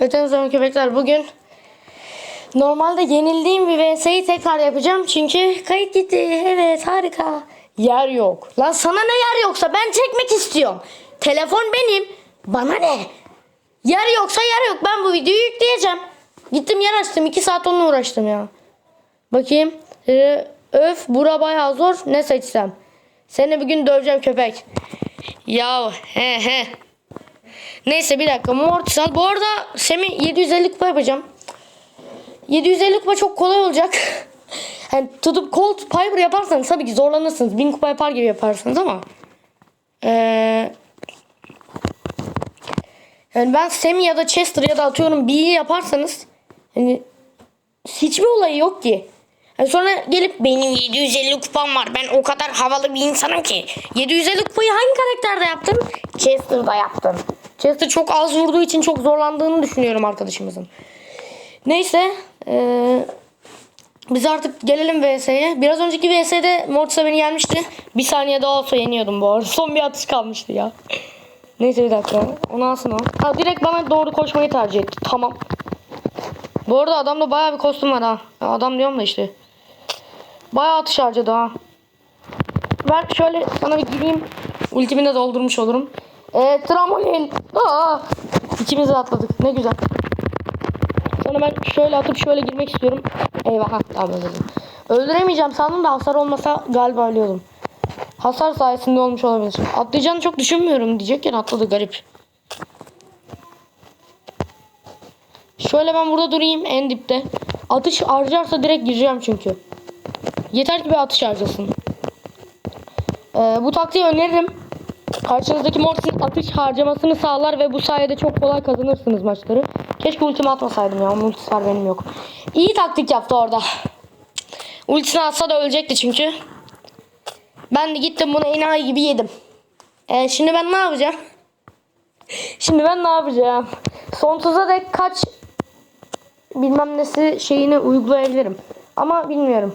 Evet en son köpekler bugün normalde yenildiğim bir VS'yi tekrar yapacağım. Çünkü kayıt gitti. Evet harika. Yer yok. Lan sana ne yer yoksa ben çekmek istiyorum. Telefon benim. Bana ne? Yer yoksa yer yok. Ben bu videoyu yükleyeceğim. Gittim yer açtım. 2 saat onunla uğraştım ya. Bakayım. Ee, öf bura bayağı zor. Ne seçsem? Seni bugün döveceğim köpek. Ya he he. Neyse bir dakika Mortisal. Bu arada Semih 750 kupa yapacağım. 750 kupa çok kolay olacak. hani tutup Colt Piper yaparsanız tabii ki zorlanırsınız. 1000 kupa yapar gibi yaparsınız ama. Ee, yani ben Semih ya da Chester ya da atıyorum B'yi yaparsanız hani hiçbir olayı yok ki. Yani sonra gelip benim 750 kupam var. Ben o kadar havalı bir insanım ki. 750 kupayı hangi karakterde yaptım? Chester'da yaptım. Chester çok az vurduğu için çok zorlandığını düşünüyorum arkadaşımızın. Neyse. Eee biz artık gelelim VS'ye. Biraz önceki VS'de Mortis'a beni yenmişti. Bir saniye daha olsa yeniyordum bu arada. Son bir atış kalmıştı ya. Neyse bir dakika. Onu alsın o. Ha, direkt bana doğru koşmayı tercih etti. Tamam. Bu arada adamda bayağı bir kostüm var ha. Adam diyorum da işte. Bayağı atış harcadı ha. Ver şöyle sana bir gireyim. Ultimi de doldurmuş olurum. Eee trambolin. Aa, ikimiz de atladık. Ne güzel. Sonra ben şöyle atıp şöyle girmek istiyorum. Eyvah ha tamam öldürdüm. Öldüremeyeceğim sandım da hasar olmasa galiba ölüyordum. Hasar sayesinde olmuş olabilir. Atlayacağını çok düşünmüyorum diyecekken atladı garip. Şöyle ben burada durayım en dipte. Atış harcarsa direkt gireceğim çünkü. Yeter ki bir atış harcasın. Ee, bu taktiği öneririm. Karşınızdaki Mortis'in atış harcamasını sağlar ve bu sayede çok kolay kazanırsınız maçları. Keşke ultimi atmasaydım ya. Onun ultisi var benim yok. İyi taktik yaptı orada. Ultisini atsa da ölecekti çünkü. Ben de gittim bunu enayi gibi yedim. Ee, şimdi ben ne yapacağım? Şimdi ben ne yapacağım? Sonsuza dek kaç bilmem nesi şeyini uygulayabilirim. Ama bilmiyorum.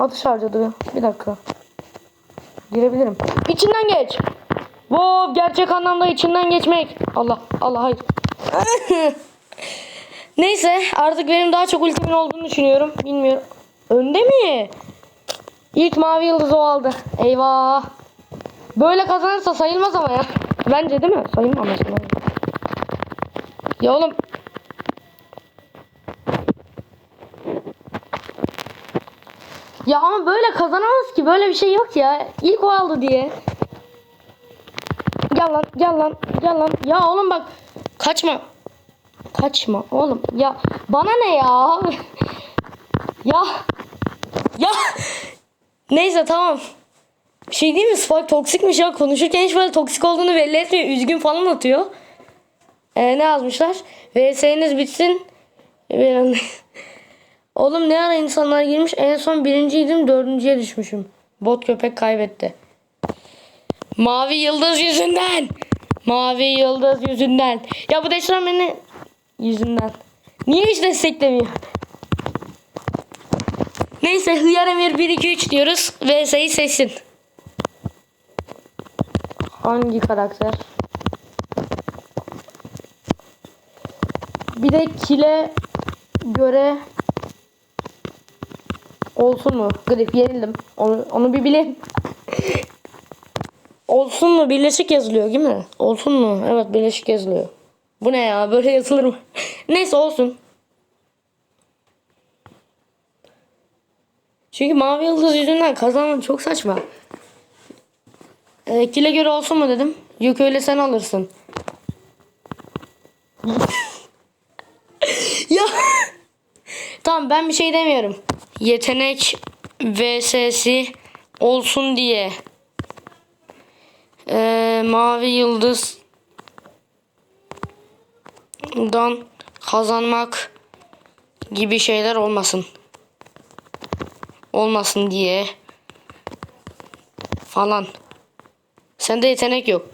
Ee, atış harcadı. Bir dakika. Girebilirim. İçinden geç. Wow, gerçek anlamda içinden geçmek. Allah Allah hayır. Neyse artık benim daha çok ultimin olduğunu düşünüyorum. Bilmiyorum. Önde mi? İlk mavi yıldız o aldı. Eyvah. Böyle kazanırsa sayılmaz ama ya. Bence değil mi? Sayılmaz. Ya oğlum. Ya ama böyle kazanamaz ki. Böyle bir şey yok ya. İlk o aldı diye. Gel lan gel lan gel lan. Ya oğlum bak. Kaçma. Kaçma oğlum. Ya bana ne ya? ya. Ya. Neyse tamam. Bir şey değil mi? Spike toksikmiş ya. Konuşurken hiç böyle toksik olduğunu belli etmiyor. Üzgün falan atıyor. Ee, ne yazmışlar? VS'niz bitsin. Ben- Oğlum ne ara insanlar girmiş. En son birinciydim. Dördüncüye düşmüşüm. Bot köpek kaybetti. Mavi yıldız yüzünden. Mavi yıldız yüzünden. Ya bu Deşran beni yüzünden. Niye hiç desteklemiyor? Neyse Hıyar Emir 1 2 3 diyoruz. VS'yi seçsin. Hangi karakter? Bir de kile göre olsun mu? Grip yenildim. Onu, onu bir bileyim. olsun mu? Birleşik yazılıyor değil mi? Olsun mu? Evet birleşik yazılıyor. Bu ne ya? Böyle yazılır mı? Neyse olsun. Çünkü mavi yıldız yüzünden kazanan çok saçma. Ee, kile göre olsun mu dedim. Yok öyle sen alırsın. ya. Tamam ben bir şey demiyorum. Yetenek vs'si olsun diye. Ee, mavi yıldız dan kazanmak gibi şeyler olmasın. Olmasın diye falan. Sende yetenek yok.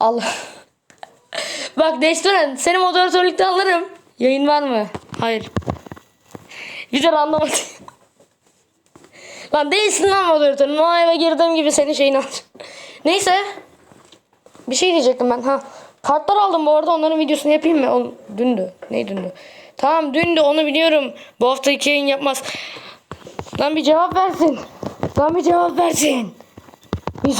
Allah. Bak Deşturan seni moderatörlükte alırım. Yayın var mı? Hayır. De anlamadım. lan değilsin lan moderatörün. O eve girdiğim gibi senin şeyini al. Neyse. bir şey diyecektim ben. Ha. Kartlar aldım bu arada onların videosunu yapayım mı? On, dündü. Ne dündü? Tamam dündü onu biliyorum. Bu hafta iki yayın yapmaz. Lan bir cevap versin. Lan bir cevap versin. Bir.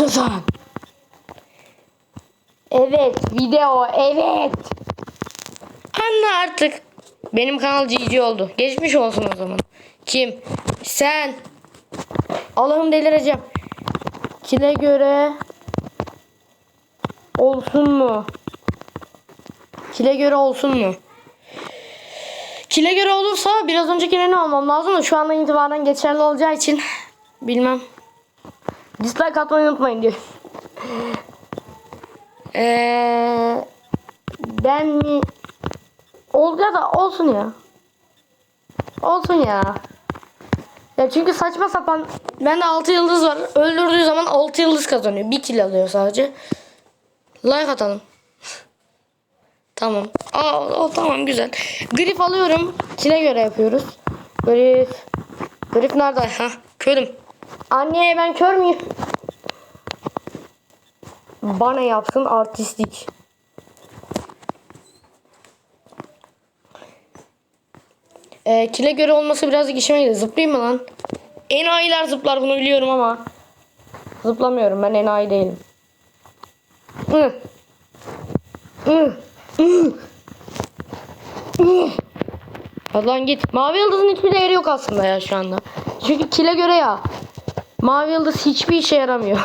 Evet video evet. Anla artık. Benim kanal GG oldu. Geçmiş olsun o zaman. Kim? Sen. Allah'ım delireceğim. Kile göre olsun mu? Kile göre olsun mu? Kile göre olursa biraz öncekini almam lazım da şu andan itibaren geçerli olacağı için bilmem. Dislike atmayı unutmayın diyor. Eee ben mi Olga da olsun ya. Olsun ya. Ya çünkü saçma sapan bende 6 yıldız var. Öldürdüğü zaman 6 yıldız kazanıyor. 1 kill alıyor sadece. Like atalım. Tamam. Aa, o, tamam güzel. Grif alıyorum. Kile göre yapıyoruz. Grif. Grif nerede? Ha, körüm. Anne ben kör müyüm? Bana yapsın artistlik. Ee, kile göre olması birazcık işime gidiyor. Zıplayayım mı lan? Enayiler zıplar bunu biliyorum ama. Zıplamıyorum ben enayi değilim. Hı. Hı. Hı. Hı. Hadi lan git. Mavi yıldızın hiçbir değeri yok aslında ya şu anda. Çünkü kile göre ya. Mavi yıldız hiçbir işe yaramıyor.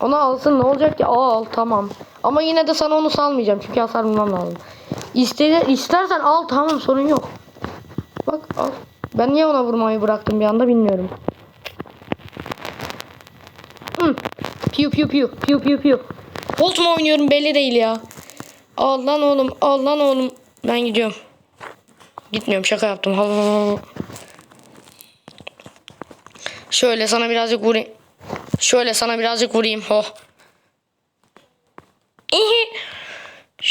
Onu alsın ne olacak ki? Al tamam. Ama yine de sana onu salmayacağım çünkü hasar bulmam lazım. İste, istersen al tamam sorun yok. Bak al. Ben niye ona vurmayı bıraktım bir anda bilmiyorum. Hı. Piu piu piu piu piu piu. Bolt mu oynuyorum belli değil ya. Al lan oğlum al lan oğlum. Ben gidiyorum. Gitmiyorum şaka yaptım. Şöyle sana birazcık vurayım. Şöyle sana birazcık vurayım. Oh.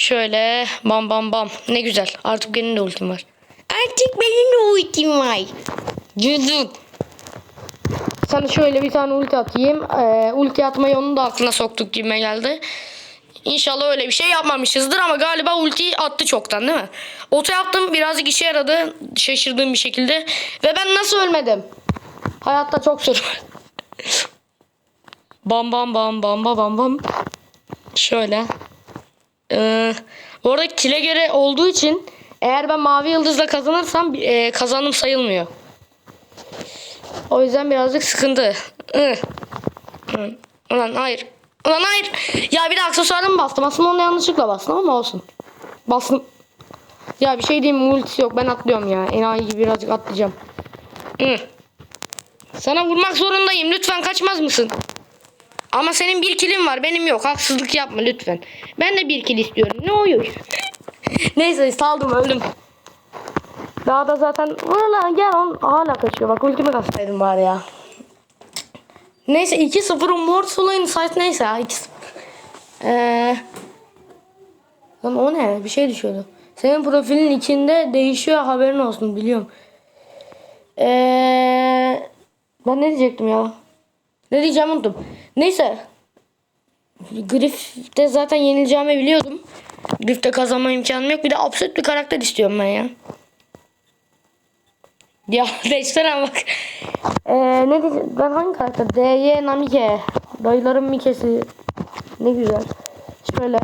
Şöyle bam bam bam. Ne güzel. Artık benim de ultim var. Artık benim de ultim var. Cüdün. Sana şöyle bir tane ulti atayım. Ee, ulti atmayı onun da aklına soktuk gibime geldi. İnşallah öyle bir şey yapmamışızdır ama galiba ultiyi attı çoktan değil mi? Oto yaptım birazcık işe yaradı. Şaşırdığım bir şekilde. Ve ben nasıl ölmedim? Hayatta çok sür. bam bam bam bam bam bam bam. Şöyle. Ee, bu arada kile göre olduğu için eğer ben mavi yıldızla kazanırsam e, kazanım sayılmıyor. O yüzden birazcık sıkıntı. Hı. Ulan hayır. Ulan hayır. Ya bir de aksesuarı mı bastım? Aslında onu yanlışlıkla bastım ama olsun. Bastım. Ya bir şey diyeyim mi? Ultisi yok. Ben atlıyorum ya. Enayi gibi birazcık atlayacağım. Hı. Sana vurmak zorundayım. Lütfen kaçmaz mısın? Ama senin bir kilin var. Benim yok. Haksızlık yapma lütfen. Ben de bir kil istiyorum. Ne oluyor? Neyse saldım öldüm. Daha da zaten vur lan gel on hala kaçıyor. Bak ultimi kastaydım bari ya. Neyse 2-0 Immortal Insight neyse ya 2-0. Ee, lan o ne? Bir şey düşüyordu. Senin profilin içinde değişiyor haberin olsun biliyorum. Ee, ben ne diyecektim ya? Ne diyeceğimi unuttum. Neyse. Griff'te zaten yenileceğimi biliyordum. Griff'te kazanma imkanım yok. Bir de absürt bir karakter istiyorum ben ya. Ya değiştiren bak. Ee, ne diyeceğim? Ben hangi karakter? DY Namike. Dayıların Mike'si. Ne güzel. Şöyle.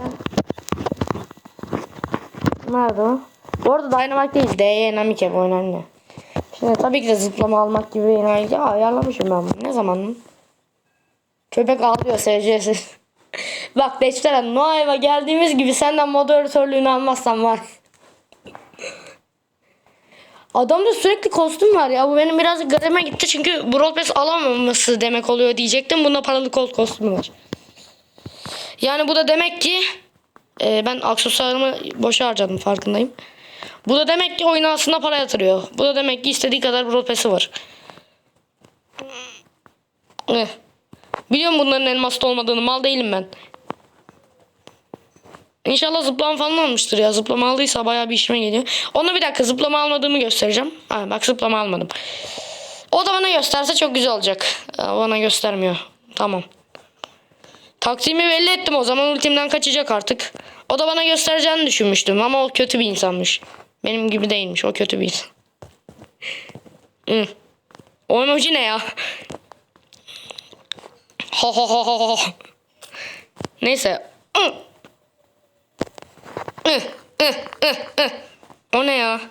Nerede o? Bu arada Dynamite değil. DY Namike bu önemli. Şimdi tabii ki de zıplama almak gibi enayi. Ya ayarlamışım ben bunu. Ne zaman? Köpek ağlıyor SC'si. Bak Deçteren Noaeva geldiğimiz gibi senden moderatörlüğünü almazsam var. Adamda sürekli kostüm var ya. Bu benim biraz garime gitti çünkü Brawl Pass alamaması demek oluyor diyecektim. Bunda paralı kol kostümü var. Yani bu da demek ki e, ben aksesuarımı boşa harcadım farkındayım. Bu da demek ki oyuna aslında para yatırıyor. Bu da demek ki istediği kadar Brawl var. Eh. Biliyorum bunların elmaslı olmadığını. Mal değilim ben. İnşallah zıplama falan almıştır ya. Zıplama aldıysa bayağı bir işime geliyor. Ona bir dakika zıplama almadığımı göstereceğim. Ha, bak zıplama almadım. O da bana gösterse çok güzel olacak. Bana göstermiyor. Tamam. Taktiğimi belli ettim o zaman ultimden kaçacak artık. O da bana göstereceğini düşünmüştüm ama o kötü bir insanmış. Benim gibi değilmiş o kötü bir insan. Hı. O emoji ne ya? Ha ha ha ha ha. Neyse. O ne ya?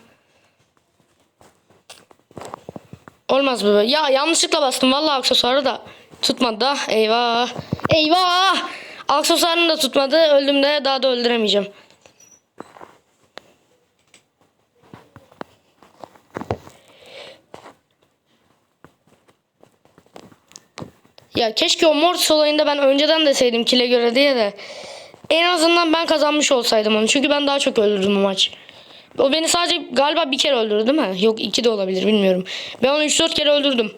Olmaz bu. Ya yanlışlıkla bastım vallahi aksesuarı da tutmadı da. Eyvah. Eyvah. Aksesuarını da tutmadı. Öldüm de daha da öldüremeyeceğim. Ya keşke o Mortis olayında ben önceden deseydim kile göre diye de. En azından ben kazanmış olsaydım onu. Çünkü ben daha çok öldürdüm o maç. O beni sadece galiba bir kere öldürdü değil mi? Yok iki de olabilir bilmiyorum. Ben onu 3-4 kere öldürdüm.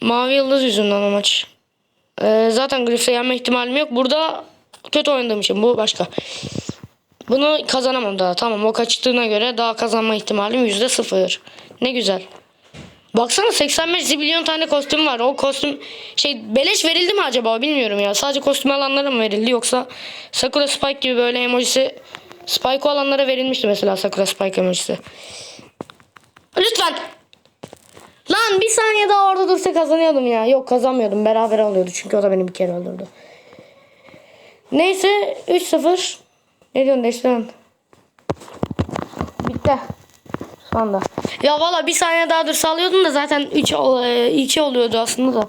Mavi yıldız yüzünden o maç. Ee, zaten Griff'e yenme ihtimalim yok. Burada kötü oynadığım için bu başka. Bunu kazanamam daha. Tamam o kaçtığına göre daha kazanma ihtimalim %0. Ne güzel. Baksana 85 zibilyon tane kostüm var. O kostüm şey beleş verildi mi acaba bilmiyorum ya. Sadece kostüm alanlara mı verildi yoksa Sakura Spike gibi böyle emojisi Spike olanlara verilmişti mesela Sakura Spike emojisi. Lütfen. Lan bir saniye daha orada dursa kazanıyordum ya. Yok kazanmıyordum. Beraber alıyordu çünkü o da beni bir kere öldürdü. Neyse 3-0. Ne diyorsun Deşten? Bitti. Şu anda. Ya valla bir saniye daha dursa alıyordum da zaten 3 2 oluyordu aslında da.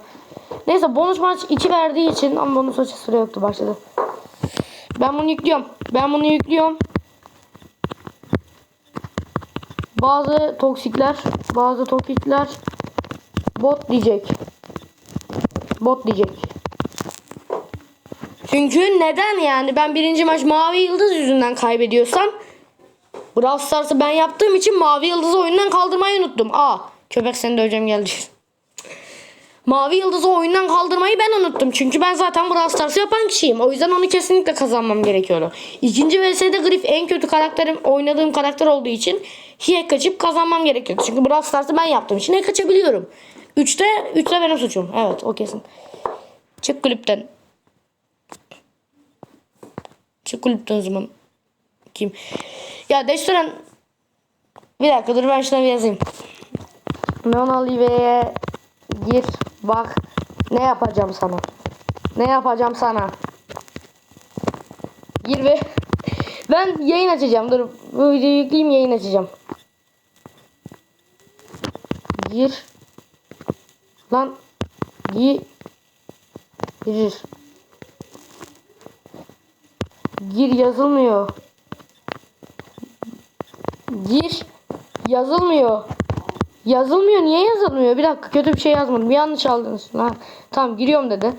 Neyse bonus maç 2 verdiği için ama bonus maçı süre yoktu başladı. Ben bunu yüklüyorum. Ben bunu yüklüyorum. Bazı toksikler, bazı toksikler bot diyecek. Bot diyecek. Çünkü neden yani ben birinci maç mavi yıldız yüzünden kaybediyorsam Brawl Stars'ı ben yaptığım için mavi yıldızı oyundan kaldırmayı unuttum. Aa köpek seni döveceğim geldi. Mavi yıldızı oyundan kaldırmayı ben unuttum. Çünkü ben zaten Brawl Stars'ı yapan kişiyim. O yüzden onu kesinlikle kazanmam gerekiyordu. İkinci VS'de Griff en kötü karakterim oynadığım karakter olduğu için hiye kaçıp kazanmam gerekiyordu. Çünkü Brawl Stars'ı ben yaptığım için hiye kaçabiliyorum. Üçte, üçte benim suçum. Evet o kesin. Çık kulüpten. Çık kulüpten o zaman. Kim? Ya Deştören bir dakika dur ben şuna bir yazayım. Mona Live'ye gir bak ne yapacağım sana. Ne yapacağım sana. Gir ve ben yayın açacağım. Dur bu videoyu yükleyeyim yayın açacağım. Gir. Lan gir. Girir. Gir yazılmıyor. Gir. Yazılmıyor. Yazılmıyor. Niye yazılmıyor? Bir dakika kötü bir şey yazmadım. Yanlış aldınız. Ha, tamam giriyorum dedi.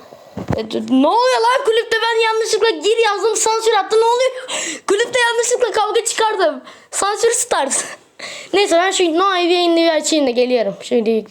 E, ne oluyor lan kulüpte ben yanlışlıkla gir yazdım sansür attı ne oluyor? Kulüpte yanlışlıkla kavga çıkardım. Sansür start. Neyse ben şu no yayını bir açayım da geliyorum. Şimdi yükleyeceğim.